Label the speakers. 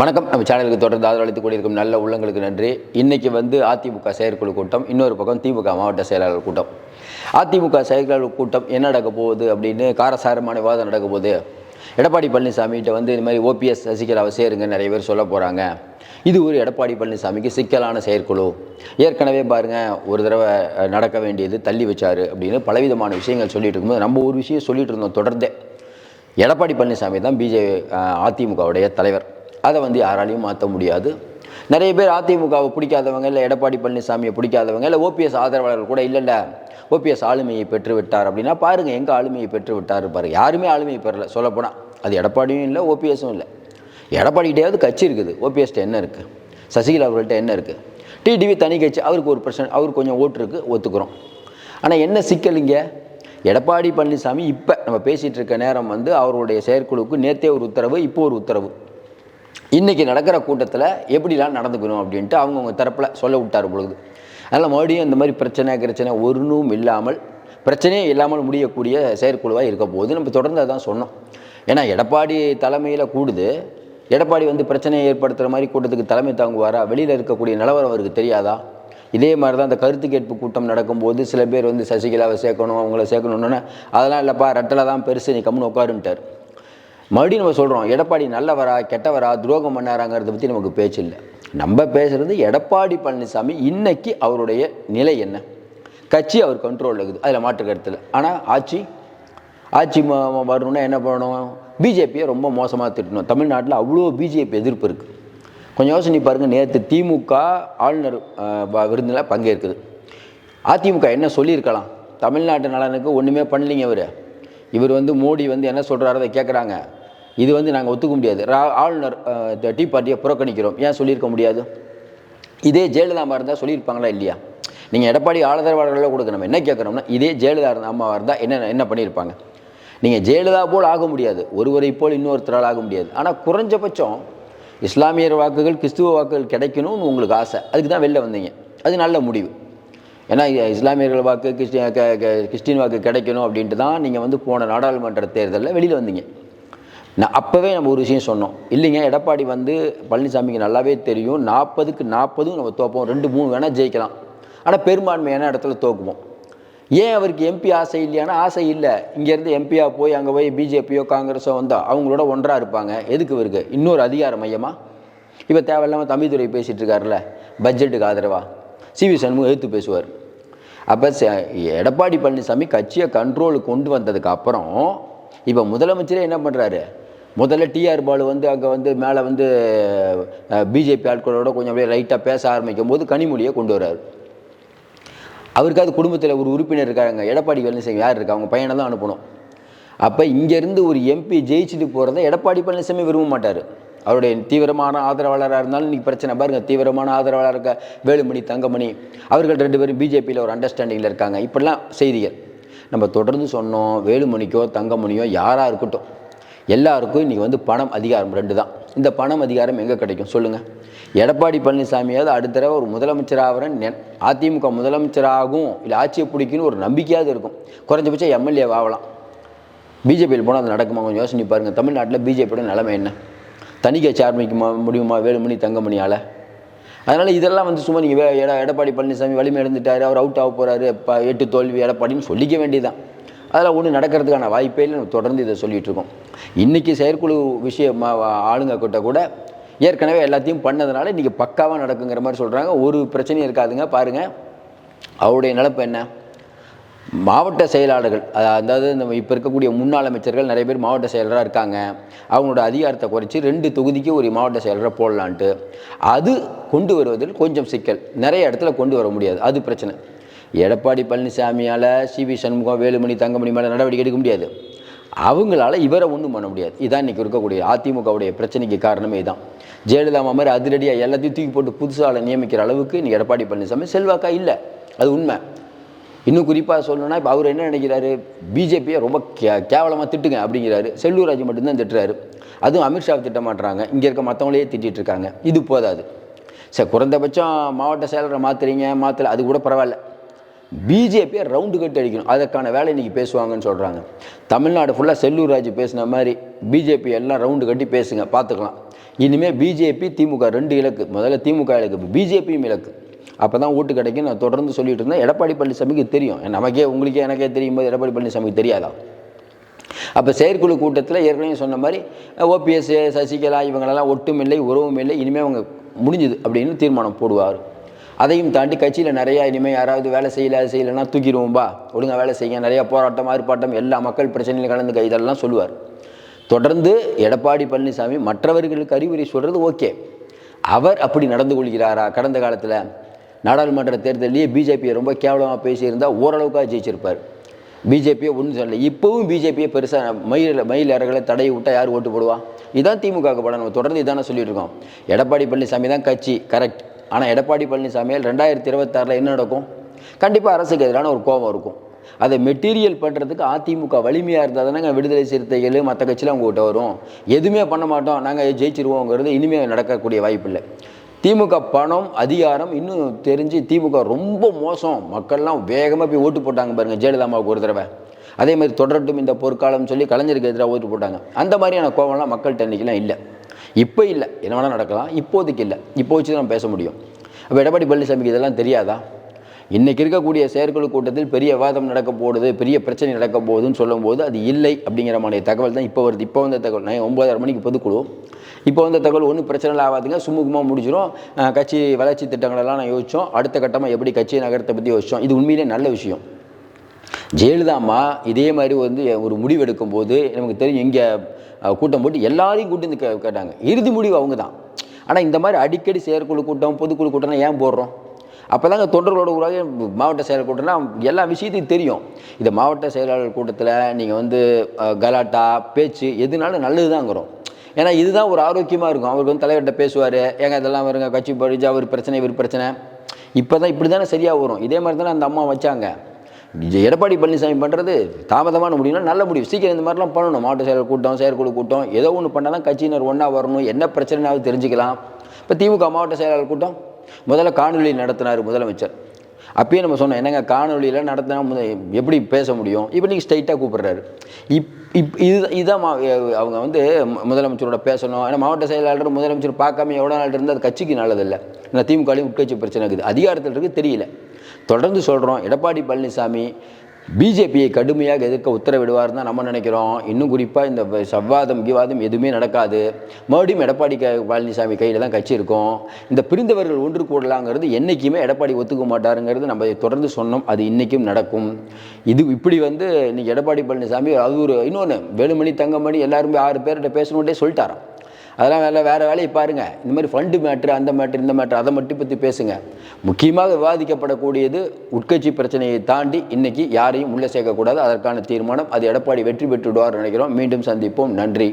Speaker 1: வணக்கம். நம்ம சேனலுக்கு தொடர்ந்து ஆதரவளித்துக் கொண்டிருக்கும் நல்ல உள்ளங்களுக்கு நன்றி. இன்னைக்கு வந்து அதிமுக செயற்குழு கூட்டம் இன்னொரு பக்கம் திமுக மாவட்ட செயலாளர் கூட்டம். அதிமுக செயற்குழு கூட்டம் என்ன நடக்க போகுது அப்படின்னு காரசாரமான விவாதம் நடக்க போகுது. எடப்பாடி பழனிசாமிகிட்ட வந்து இந்த மாதிரி ஓபிஎஸ் சசிகலாவை சேருங்க நிறைய பேர் சொல்ல போகிறாங்க இது ஒரு எடப்பாடி பழனிசாமிக்கு சிக்கலான செயற்குழு. ஏற்கனவே பாருங்கள் ஒரு தடவை நடக்க வேண்டியது தள்ளி வச்சாரு அப்படின்னு பலவிதமான விஷயங்கள் சொல்லிட்டு இருக்கும்போது நம்ம ஒரு விஷயம் சொல்லிட்டு இருந்தோம் தொடர்ந்தே. எடப்பாடி பழனிசாமி தான் பிஜே அதிமுகவுடைய தலைவர். அதை வந்து யாராலையும் மாற்ற முடியாது. நிறைய பேர் அதிமுகவை பிடிக்காதவங்க இல்லை எடப்பாடி பழனிசாமியை பிடிக்காதவங்க இல்லை ஓபிஎஸ் ஆதரவாளர்கள் கூட இல்லைல்ல ஓபிஎஸ் ஆளுமையை பெற்று விட்டார் அப்படின்னா பாருங்கள் எங்கே ஆளுமையை பெற்று விட்டார் பாருங்க. யாருமே ஆளுமையை பெறல சொல்லப்போனால் அது எடப்பாடியும் இல்லை ஓபிஎஸும் இல்லை. எடப்பாடிக்கிட்டையாவது கட்சி இருக்குது. ஓபிஎஸ்ட்ட என்ன இருக்குது சசிகலா அவர்கள்ட்ட என்ன இருக்குது டிடிவி தனி கட்சி அவருக்கு ஒரு பிரச்சனை அவருக்கு கொஞ்சம் ஓட்டு இருக்குது ஒத்துக்கிறோம். ஆனால் என்ன சிக்கல் இங்கே? எடப்பாடி பழனிசாமி இப்போ நம்ம பேசிகிட்டு இருக்க நேரம் வந்து அவருடைய செயற்குழுவுக்கு நேற்றே ஒரு உத்தரவு இப்போ ஒரு உத்தரவு. இன்றைக்கி நடக்கிற கூட்டத்தில் எப்படிலாம் நடந்துக்கணும் அப்படின்ட்டு அவங்கவுங்க தரப்பில் சொல்ல விட்டார் பொழுது. அதனால் மறுபடியும் இந்த மாதிரி பிரச்சனை பிரச்சனை ஒன்றும் இல்லாமல் பிரச்சனையே இல்லாமல் முடியக்கூடிய செயற்குழுவாக இருக்க போகுது. நம்ம தொடர்ந்து அதான் சொன்னோம். ஏன்னா எடப்பாடி தலைமையில் கூடுது. எடப்பாடி வந்து பிரச்சனையை ஏற்படுத்துகிற மாதிரி கூட்டத்துக்கு தலைமை தாங்குவாரா? வெளியில் இருக்கக்கூடிய நிலவரம் அவருக்கு தெரியாதா? இதே மாதிரி தான் அந்த கருத்து கேட்பு கூட்டம் நடக்கும்போது சில பேர் வந்து சசிகலாவை சேர்க்கணும் அவங்கள சேர்க்கணுன்னு அதெல்லாம் இல்லைப்பா ரெட்டில் தான் பெருசு நீ கம்முன்னு உட்காருன்ட்டார். மறுபடியும் நம்ம சொல்கிறோம் எடப்பாடி நல்லவரா கெட்டவரா துரோகம் பண்ணாராங்கிறத பற்றி நமக்கு பேச்சு இல்லை. நம்ம பேசுகிறது எடப்பாடி பழனிசாமி இன்னைக்கு அவருடைய நிலை என்ன? கட்சி அவர் கண்ட்ரோலில் இருக்குது அதில் மாற்று கருத்தில். ஆனால் ஆட்சி ஆட்சி வரணுன்னா வரணும்னா என்ன பண்ணணும்? பிஜேபியை ரொம்ப மோசமாக திட்டணும். தமிழ்நாட்டில் அவ்வளோ பிஜேபி எதிர்ப்பு இருக்குது கொஞ்சம் யோசனை பாருங்கள் நேற்று திமுக ஆளுநர் வ- விருந்தில் பங்கேற்குது. அதிமுக என்ன சொல்லியிருக்கலாம்? தமிழ்நாட்டு நலனுக்கு ஒன்றுமே பண்ணலிங்க இவர். இவர் வந்து மோடி வந்து என்ன சொல்கிறாரோ அதை கேட்குறாங்க இது வந்து நாங்கள் ஒத்துக்க முடியாது. ரா- ஆளுநர் டீ பார்ட்டியை புறக்கணிக்கிறோம். ஏன் சொல்லியிருக்க முடியாது? இதே ஜெயலலிதா இருந்தால் சொல்லியிருப்பாங்களா இல்லையா? நீங்கள் எடப்பாடி ஆதரவாளர்களாக கொடுக்க நம்ம என்ன கேட்குறோம்னா இதே ஜெயலலிதா இருந்த அம்மாவாக இருந்தால் என்ன என்ன பண்ணியிருப்பாங்க? நீங்கள் ஜெயலலிதா போல் ஆக முடியாது. ஒருவரை போல் இன்னொருத்தரால் ஆக முடியாது. ஆனால் குறைஞ்சபட்சம் இஸ்லாமியர் வாக்குகள் கிறிஸ்துவ வாக்குகள் கிடைக்கணும்னு உங்களுக்கு ஆசை. அதுக்கு தான் வெளில வந்தீங்க. அது நல்ல முடிவு. ஏன்னா இஸ்லாமியர்கள் வாக்கு க- கிறிஸ்டின் வாக்கு கிடைக்கணும் அப்படின்ட்டு தான் நீங்கள் வந்து போன நாடாளுமன்ற தேர்தலில் வெளியில் வந்தீங்க. நான் அப்போவே நம்ம ஒரு விஷயம் சொன்னோம். இல்லைங்க எடப்பாடி வந்து பழனிசாமிக்கு நல்லாவே தெரியும். நாற்பதுக்கு நாற்பதும் நம்ம தோப்போம். ரெண்டு மூணு வேணால் ஜெயிக்கலாம். ஆனால் பெரும்பான்மையான இடத்துல தோக்குவோம். ஏன் அவருக்கு எம்பி ஆசை இல்லையானா ஆசை இல்லை. இங்கேருந்து எம்பியாக போய் அங்கே போய் பிஜேபியோ காங்கிரஸோ வந்தால் அவங்களோட ஒன்றாக இருப்பாங்க. எதுக்கு இவருக்கு? இன்னொரு அதிகார மையமாக இப்போ தேவையில்லாமல் தம்பிதுரை பேசிகிட்டு இருக்காருல்ல. பட்ஜெட்டுக்கு ஆதரவா? சிவி சண்முகம் எடுத்து பேசுவார். அப்போ எடப்பாடி பழனிசாமி கட்சியை கண்ட்ரோலுக்கு கொண்டு வந்ததுக்கு அப்புறம் இப்போ முதலமைச்சரே என்ன பண்ணுறாரு முதல்ல டிஆர் பாலு வந்து அங்கே வந்து மேலே வந்து பிஜேபி ஆட்களோட கொஞ்சம் அப்படியே லைட்டாக பேச ஆரம்பிக்கும் போது கனிமொழியை கொண்டு வர்றாரு. அவருக்காவது குடும்பத்தில் ஒரு உறுப்பினர் இருக்காங்க. எடப்பாடி பழனிசாமி யார் இருக்கா? அவங்க பையனை தான் அனுப்பணும். அப்போ இங்கேருந்து ஒரு எம்பி ஜெயிச்சுட்டு போகிறத எடப்பாடி பழனிசாமி விரும்ப மாட்டார். அவருடைய தீவிரமான ஆதரவாளராக இருந்தாலும் இன்றைக்கி பிரச்சனை. பாருங்கள் தீவிரமான ஆதரவாளராக இருக்க வேலுமணி தங்கமணி அவர்கள் ரெண்டு பேரும் பிஜேபியில் ஒரு அண்டர்ஸ்டாண்டிங்கில் இருக்காங்க. இப்படிலாம் செய்திகள். நம்ம தொடர்ந்து சொன்னோம் வேலுமணிக்கோ தங்கமணியோ யாராக இருக்கட்டும். எல்லாருக்கும் இன்றைக்கி வந்து பணம் அதிகாரம் ரெண்டு தான். இந்த பணம் அதிகாரம் எங்கே கிடைக்கும் சொல்லுங்கள் எடப்பாடி பழனிசாமியாவது அடுத்த தடவை ஒரு முதலமைச்சராகிறேன் நெ அதிமுக முதலமைச்சராகும். இல்லை ஆட்சியை பிடிக்குன்னு ஒரு நம்பிக்கையாவது இருக்கும். குறைஞ்சபட்சம் எம்எல்ஏ ஆகலாம். பிஜேபியில் போனால் அது நடக்குமா? கொஞ்சம் யோசனை பாருங்கள் தமிழ்நாட்டில் பிஜேபியோட நிலைமை என்ன? தனி கட்சி ஆரம்பிக்குமா முடியுமா? வேலுமணி தங்கமணியால்? அதனால் இதெல்லாம் வந்து சும்மா நீங்கள் எட எடப்பாடி பழனிசாமி வலிமை இழந்துட்டார் அவர் அவுட் ஆக போகிறாரு இப்போ எட்டு தோல்வி எடப்பாடின்னு சொல்லிக்க வேண்டியதுதான். அதெல்லாம் ஒன்றும் நடக்கிறதுக்கான வாய்ப்பே இல்லை. நம்ம தொடர்ந்து இதை சொல்லிட்டு இருக்கோம். இன்றைக்கி செயற்குழு விஷயம் ஆளுங்க கிட்ட கூட ஏற்கனவே எல்லாத்தையும் பண்ணதுனால இன்றைக்கி பக்காவாக நடக்குங்கிற மாதிரி சொல்கிறாங்க ஒரு பிரச்சனையும் இருக்காதுங்க. பாருங்கள் அவருடைய நிலப்பு என்ன? மாவட்ட செயலாளர்கள் அதாவது நம்ம இப்போ இருக்கக்கூடிய முன்னாள் அமைச்சர்கள் நிறைய பேர் மாவட்ட செயலராக இருக்காங்க. அவங்களோட அதிகாரத்தை குறைச்சி ரெண்டு தொகுதிக்கு ஒரு மாவட்ட செயலரை போடலான்ட்டு. அது கொண்டு வருவதில் கொஞ்சம் சிக்கல். நிறைய இடத்துல கொண்டு வர முடியாது. அது பிரச்சனை. எடப்பாடி பழனிசாமியால் சிவி சண்முகம் வேலுமணி தங்கமணி மேலே நடவடிக்கை எடுக்க முடியாது. அவங்களால இவரை ஒன்றும் பண்ண முடியாது. இதான் இன்றைக்கி இருக்கக்கூடிய அதிமுகவுடைய பிரச்சனைக்கு காரணமே இதான். ஜெயலலிதா மாதிரி அதிரடியாக எல்லாத்தையும் தூக்கி போட்டு புதுசாக நியமிக்கிற அளவுக்கு இன்றைக்கி எடப்பாடி பழனிசாமி செல்வாக்கா இல்லை. அது உண்மை. இன்னும் குறிப்பாக சொல்லணும்னா இப்போ அவர் என்ன நினைக்கிறாரு? பிஜேபியை ரொம்ப கே கேவலமாக திட்டுங்க அப்படிங்கிறாரு. செல்லூராஜ் மட்டும்தான் திட்டுறாரு. அதுவும் அமித்ஷா திட்ட மாட்டுறாங்க இங்கே இருக்க மற்றவங்களே திட்டிகிட்டு இருக்காங்க. இது போதாது. சரி குறைந்தபட்சம் மாவட்ட செயலரை மாற்றுறீங்க மாற்றலை அது கூட பரவாயில்ல. பிஜேபியை ரவுண்டு கட்டி அடிக்கணும். அதற்கான வேலை இன்றைக்கி பேசுவாங்கன்னு சொல்கிறாங்க தமிழ்நாடு ஃபுல்லாக செல்லூர் ராஜு பேசின மாதிரி பிஜேபி எல்லாம் ரவுண்டு கட்டி பேசுங்க பார்த்துக்கலாம். இனிமேல் பிஜேபி திமுக ரெண்டு இலக்கு. முதல்ல திமுக இலக்கு பிஜேபியும் இலக்கு. அப்போ தான் ஓட்டு கிடைக்கும் நான் தொடர்ந்து சொல்லிட்டு இருந்தேன். எடப்பாடி பழனிசாமிக்கு தெரியும். நமக்கே உங்களுக்கே எனக்கே தெரியும் போது எடப்பாடி பழனிசாமிக்கு தெரியாதா? அப்போ செயற்குழு கூட்டத்தில் ஏற்கனவே சொன்ன மாதிரி ஓபிஎஸ் சசிகலா இவங்களெல்லாம் ஒட்டும் இல்லை உறவும் இல்லை இனிமேல் அவங்க முடிஞ்சுது அப்படின்னு தீர்மானம் போடுவார். அதையும் தாண்டி கட்சியில் நிறையா இனிமேல் யாராவது வேலை செய்யல அது செய்யலைன்னா தூக்கிடுவோம்பா ஒழுங்காக வேலை செய்யுங்க. நிறையா போராட்டம் ஆர்ப்பாட்டம் எல்லா மக்கள் பிரச்சனையிலும் கலந்து இதெல்லாம் சொல்லுவார். தொடர்ந்து எடப்பாடி பழனிசாமி மற்றவர்களுக்கு அறிவுரை சொல்கிறது ஓகே. அவர் அப்படி நடந்து கொள்கிறாரா? கடந்த காலத்தில் நாடாளுமன்ற தேர்தலிலேயே பிஜேபியை ரொம்ப கேவலமாக பேசியிருந்தால் ஓரளவுக்காக ஜெயிச்சிருப்பார். பிஜேபியை ஒன்றும் சொல்லலை. இப்போவும் பிஜேபியை பெருசாக மயில் மயில் இறகளை தடையை விட்டால் யார் ஓட்டு போடுவா? இதான் திமுக படம் நம்ம தொடர்ந்து இதானே சொல்லிட்டு இருக்கோம். எடப்பாடி பழனிசாமி தான் கட்சி. கரெக்ட் ஆனால் எடப்பாடி பழனிசாமியால் ரெண்டாயிரத்தி இருபத்தாறில் என்ன நடக்கும்? கண்டிப்பாக அரசுக்கு எதிரான ஒரு கோபம் இருக்கும். அதை மெட்டீரியல் பண்ணுறதுக்கு அதிமுக வலிமையாக இருந்தால் தானே விடுதலை சிறுத்தைகள் மற்ற கட்சியில் அவங்ககிட்ட வரும். எதுவுமே பண்ண மாட்டோம். நாங்கள் ஜெயிச்சிருவோங்கிறது இனிமேல் நடக்கக்கூடிய வாய்ப்பு இல்லை. திமுக பணம் அதிகாரம் இன்னும் தெரிஞ்சு திமுக ரொம்ப மோசம். மக்கள்லாம் வேகமாக போய் ஓட்டு போட்டாங்க பாருங்கள் ஜெயலலிதாமாவுக்கு ஒரு தடவை. அதே மாதிரி தொடரட்டும் இந்த பொற்காலம் சொல்லி கலைஞருக்கு எதிராக ஓட்டு போட்டாங்க. அந்த மாதிரியான கோவம்லாம் மக்கள்கிட்ட இன்றைக்கெலாம் இல்லை. இப்போ இல்லை. என்ன வேணால் நடக்கலாம். இப்போதைக்கு இல்லை. இப்போ வச்சு தான் நம்ம பேச முடியும். அப்போ எடப்பாடி பழனிசாமிக்கு இதெல்லாம் தெரியாதா? இன்றைக்கி இருக்கக்கூடிய செயற்குழு கூட்டத்தில் பெரிய விவாதம் நடக்க போகுது பெரிய பிரச்சனை நடக்க போகுதுன்னு சொல்லும்போது அது இல்லை அப்படிங்கிற மாதிரி தகவல் தான் இப்போ வருது. இப்போ வந்த தகவல். நான் ஒம்பதாயிரம் மணிக்கு பொதுக்குழு. இப்போ வந்த தகவல் ஒன்றும் பிரச்சனை ஆகாதுங்க. சுமூகமாக முடிஞ்சிடும் கட்சி வளர்ச்சி திட்டங்களெல்லாம் நான் யோசித்தோம் அடுத்த கட்டமாக எப்படி கட்சியை நகரத்தை பற்றி யோசித்தோம் இது உண்மையிலே நல்ல விஷயம். ஜெயலலிதா அம்மா இதே மாதிரி வந்து ஒரு முடிவு எடுக்கும்போது நமக்கு தெரியும் இங்கே கூட்டம் போட்டு எல்லாரையும் கூட்டி வந்து கே- கேட்டாங்க. இறுதி முடிவு அவங்க தான் ஆனால் இந்த மாதிரி அடிக்கடி செயற்குழு கூட்டம் பொதுக்குழு கூட்டம்னா ஏன் போடுறோம்? அப்போ தாங்க தொண்டர்களோட உருவாக மாவட்ட செயலர் கூட்டம்னா எல்லா விஷயத்தையும் தெரியும். இந்த மாவட்ட செயலாளர் கூட்டத்தில் நீங்கள் வந்து கலாட்டா பேச்சு எதுனாலும் நல்லது தாங்கிறோம் ஏன்னா இதுதான் ஒரு ஆரோக்கியமாக இருக்கும். அவருக்கு வந்து தலைவர்கிட்ட பேசுவார். ஏங்க இதெல்லாம் வருங்க கட்சி படிச்சு அவர் பிரச்சனை இவர் பிரச்சனை. இப்போ தான் இப்படி தானே சரியாக வரும். இதே மாதிரி தானே அந்த அம்மா வச்சாங்க. எடப்பாடி பழனிசாமி பண்ணுறது தாமதமான முடிவுனா நல்ல முடிவு. சீக்கிரம் இந்த மாதிரிலாம் பண்ணணும். மாவட்ட செயலர் கூட்டம் செயற்குழு கூட்டம் ஏதோ ஒன்று பண்ணால் தான் கட்சியினர் ஒன்றா வரணும். என்ன பிரச்சனைனாவது தெரிஞ்சுக்கலாம். இப்போ திமுக மாவட்ட செயலாளர் கூட்டம் முதல்ல காணொலி நடத்தினார் முதலமைச்சர். அப்பயே நம்ம சொன்னோம் என்னங்க காணொலியில் நடத்தினா முத எப்படி பேச முடியும்? இப்போ நீங்கள் ஸ்ட்ரைட்டாக கூப்பிட்றாரு. இப் இப் இது இதுதான் அவங்க வந்து முதலமைச்சரோட பேசணும். ஏன்னா மாவட்ட செயலாளர் முதலமைச்சர் பார்க்காம எவ்வளோ நாள் இருந்தால் அது கட்சிக்கு நல்லதில்லை. ஏன்னா திமுகலையும் உட்கட்சி பிரச்சனை இருக்குது. அதிகாரத்தில் இருக்குது தெரியல. தொடர்ந்து சொல்கிறோம் எடப்பாடி பழனிசாமி பிஜேபியை கடுமையாக எதிர்க்க உத்தரவிடுவார் தான் நம்ம நினைக்கிறோம். இன்னும் குறிப்பாக இந்த சவ்வாதம் விவாதம் எதுவுமே நடக்காது. மறுபடியும் எடப்பாடி க பழனிசாமி கையில் தான் கட்சி இருக்கும். இந்த பிரிந்தவர்கள் ஒன்று கூடலாங்கிறது என்றைக்குமே எடப்பாடி ஒத்துக்க மாட்டாருங்கிறது நம்ம தொடர்ந்து சொன்னோம். அது இன்றைக்கும் நடக்கும். இது இப்படி வந்து இன்றைக்கி எடப்பாடி பழனிசாமி அது ஒரு இன்னொன்று வேலுமணி தங்கமணி எல்லாருமே ஆறு பேர்கிட்ட பேசணுன்ட்டே சொல்லிட்டாராம். அதெல்லாம் வேலை வேறு வேலையை பாருங்கள் இந்த மாதிரி ஃபண்டு மேட்ரு அந்த மேட்ரு இந்த மேட்ரு அதை மட்டும் பற்றி பேசுங்க. முக்கியமாக விவாதிக்கப்படக்கூடியது உட்கட்சி பிரச்சனையை தாண்டி இன்றைக்கி யாரையும் உள்ளே சேர்க்கக்கூடாது. அதற்கான தீர்மானம் அது எடப்பாடி வெற்றி பெற்றுடுவார் நினைக்கிறோம். மீண்டும் சந்திப்போம். நன்றி.